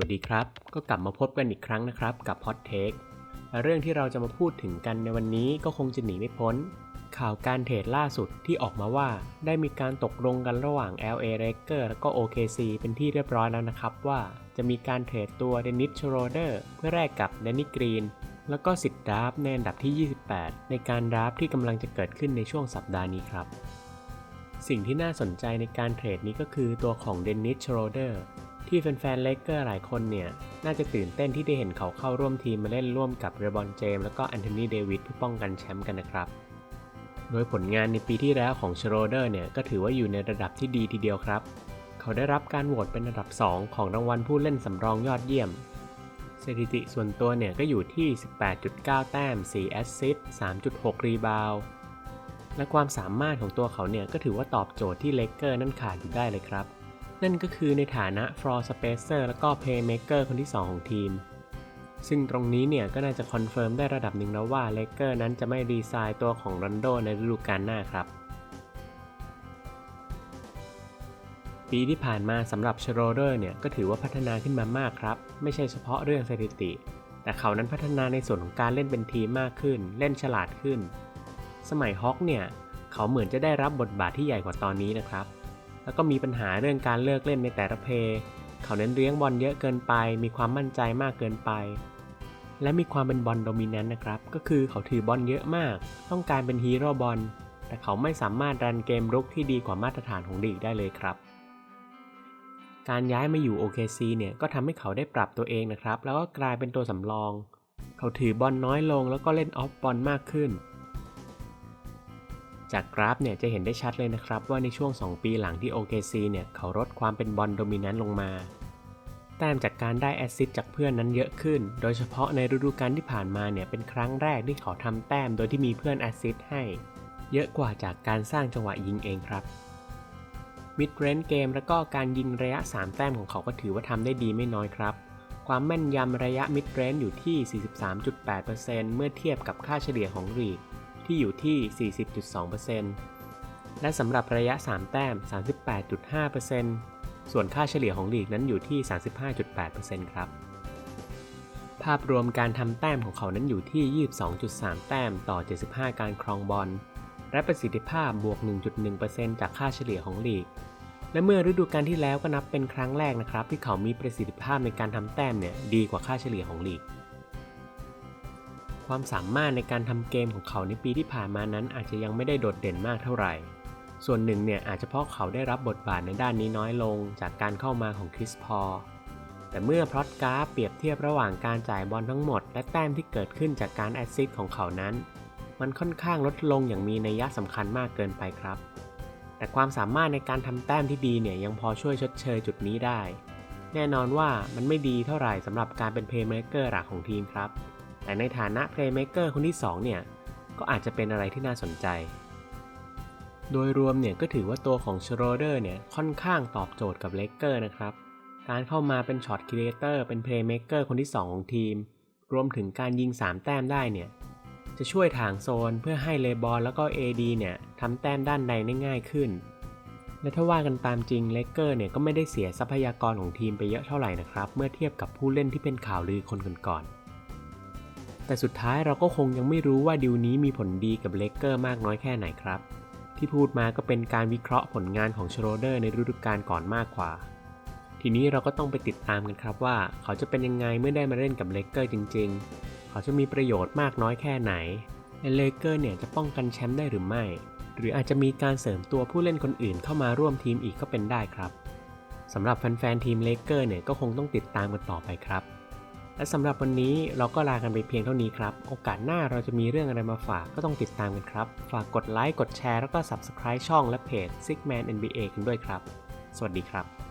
วัสดีครับ ก็กลับมาพบกันอีกครั้งนะครับกับ Hot Take และเรื่องที่เราจะมาพูดถึงกันในวันนี้ก็คงจะหนีไม่พ้น ข่าวการเทรดล่าสุดที่ออกมาว่าได้มีการตกลงกันระหว่าง LA Lakers และก็ OKC เป็นที่เรียบร้อยแล้วนะครับว่าจะมีการเทรดตัวเดนิสชโรเดอร์เพื่อแลกกับแดนนี่กรีนแล้วก็สิทธิ์ดราฟต์ในอันดับที่ 28 ในการดราฟต์ที่กำลังจะเกิดขึ้นในช่วงสัปดาห์นี้ครับ สิ่งที่น่าสนใจในการเทรดนี้ก็คือตัวของเดนนิสชโรเดอร์ ที่แฟนๆเลกเกอร์หลายคนเนี่ยน่าจะตื่นเต้นที่ได้เห็นเขาเข้าร่วมทีมมาเล่นร่วมกับเรบอนเจมส์แล้วก็แอนโทนีเดวิดเพื่อป้องกันแชมป์กันนะครับ โดยผลงานในปีที่แล้วของชโรเดอร์เนี่ยก็ถือว่าอยู่ในระดับที่ดีทีเดียวครับ เขาได้รับการโหวตเป็นอันดับ 2 ของรางวัลผู้เล่นสำรองยอดเยี่ยมสถิติส่วนตัวเนี่ยก็อยู่ที่ 18.9 แต้ม 4 แอสซิสต์ 3.6 รีบาวด์และความสามารถของตัวเขาเนี่ยก็ถือว่าตอบโจทย์ที่เลกเกอร์นั่นขาดอยู่ได้เลยครับ นั่นก็คือในฐานะ floor spacer แล้วก็ playmaker คนที่ 2 ของทีม ซึ่งตรงนี้เนี่ยก็น่าจะคอนเฟิร์มได้ระดับหนึ่งแล้วว่าเลเกอร์นั้นจะไม่ดีไซน์ตัวของรอนโดในฤดูกาลหน้าครับปีที่ผ่านมาสำหรับชโรเดอร์เนี่ยก็ถือว่าพัฒนาขึ้นมามากครับ ไม่ใช่เฉพาะเรื่องสถิติ แต่เขานั้นพัฒนาในส่วนของการเล่นเป็นทีมมากขึ้น เล่นฉลาดขึ้น สมัยฮอกเนี่ย เขาเหมือนจะได้รับบทบาทที่ใหญ่กว่าตอนนี้นะครับ แล้วก็มีปัญหาเรื่องการเลิกเล่นในแต่ละเพย์เขาเน้นเลี้ยงบอลเยอะเกินไป มีความมั่นใจมากเกินไป และมีความเป็นบอลโดมิเนนต์นะครับ ก็คือเขาถือบอลเยอะมาก ต้องการเป็นฮีโร่บอล แต่เขาไม่สามารถรันเกมรุกที่ดีกว่ามาตรฐานของลีกได้เลยครับ การย้ายมาอยู่ OKC เนี่ยก็ทำให้เขาได้ปรับตัวเองนะครับ แล้วก็กลายเป็นตัวสำรอง เขาถือบอลน้อยลงแล้วก็เล่นออฟบอลมากขึ้น จากกราฟเนี่ยจะเห็นได้ชัดเลยนะครับว่าในช่วง 2 ปีหลังที่ OKC เนี่ยเขาลดความเป็นบอลโดมิเนนต์ลงมา แต้มจากการได้แอสซิสต์จากเพื่อนนั้นเยอะขึ้น โดยเฉพาะในฤดูกาลที่ผ่านมาเนี่ยเป็นครั้งแรกที่เขาทำแต้มโดยที่มีเพื่อนแอสซิสต์ให้ เยอะกว่าจากการสร้างจังหวะยิงเองครับมิดเรนเกมแล้วก็การยิงระยะ 3 แต้มของเขาก็ถือว่าทำได้ดีไม่น้อยครับ ความแม่นยำระยะมิดเรนอยู่ที่ 43.8%เมื่อเทียบกับค่าเฉลี่ยของลีก ที่อยู่ที่ 40.2%และสำหรับระยะ 3 แต้ม 38.5%ส่วนค่าเฉลี่ยของลีกนั้นอยู่ที่ 35.8%ครับ ภาพรวมการทำแต้มของเขานั้นอยู่ที่ 22.3 แต้มต่อ 75 การครองบอล และประสิทธิภาพบวก 1.1%จากค่าเฉลี่ยของลีกและเมื่อฤดูกาลที่แล้วก็นับเป็นครั้งแรกนะครับ ที่เขามีประสิทธิภาพในการทำแต้มเนี่ยดีกว่าค่าเฉลี่ยของลีก ความสามารถในการทำเกมของเขาในปีที่ผ่านมานั้นอาจจะยังไม่ได้โดดเด่นมากเท่าไหร่ ส่วนหนึ่งเนี่ยอาจจะเพราะเขาได้รับบทบาทในด้านนี้น้อยลงจากการเข้ามาของคริสพอแต่เมื่อพลอตกราฟเปรียบเทียบระหว่างการจ่ายบอลทั้งหมด และแต้มที่เกิดขึ้นจากการแอสซิสต์ของเขานั้น มันค่อนข้างลดลงอย่างมีนัยสำคัญมากเกินไปครับ แต่ความสามารถในการทำแต้มที่ดีเนี่ยยังพอช่วยชดเชยจุดนี้ได้ แน่นอนว่ามันไม่ดีเท่าไหร่สำหรับการเป็นเพลย์เมเกอร์หลักของทีมครับ แต่ในฐานะเพลย์เม k เกอร์คนที่ 2 เนี่ย ก็อาจจะเป็นอะไรที่น่าสนใจ โดยรวมเนี่ยก็ถือว่าตัวของชโรเดอร์เนี่ยค่อนข้างตอบโจทย์กับเลกเกอร์นะครับ การเข้ามาเป็นช็อตครีเอเตอร์เป็นเพลย์เม k เกอร์คนที่ 2 ของทีม รวมถึงการยิง 3 แต้มได้เนี่ยจะช่วยถางโซนเพื่อให้เลบอลแล้วก็ AD เนี่ยทำแต้มด้านในได้ง่ายขึ้น และถ้าว่ากันตามจริงเลกเกอร์เนี่ยก็ไม่ได้เสียทรัพยากรของทีมไปเยอะเท่าไหร่นะครับ เมื่อเทียบกับผู้เล่นที่เป็นข่าวลือคนก่อนๆ แต่สุดท้ายเราก็คงยังไม่รู้ว่าดิวนี้มีผลดีกับเลเกอร์มากน้อยแค่ไหนครับ ที่พูดมาก็เป็นการวิเคราะห์ผลงานของชโรเดอร์ในฤดูกาลก่อนมากกว่า ทีนี้เราก็ต้องไปติดตามกันครับว่า เขาจะเป็นยังไงเมื่อได้มาเล่นกับเลเกอร์จริง ๆ เขาจะมีประโยชน์มากน้อยแค่ไหนและเลเกอร์เนี่ยจะป้องกันแชมป์ได้หรือไม่ หรืออาจจะมีการเสริมตัวผู้เล่นคนอื่นเข้ามาร่วมทีมอีกก็เป็นได้ครับสำหรับแฟนๆทีมเลเกอร์เนี่ยก็คงต้องติดตามกันต่อไปครับ และสำหรับวันนี้เราก็ลากันไปเพียงเท่านี้ครับ โอกาสหน้าเราจะมีเรื่องอะไรมาฝากก็ต้องติดตามกันครับ ฝากกดไลค์กดแชร์แล้วก็ Subscribe ช่องและเพจ Sigman NBA กันด้วยครับ สวัสดีครับ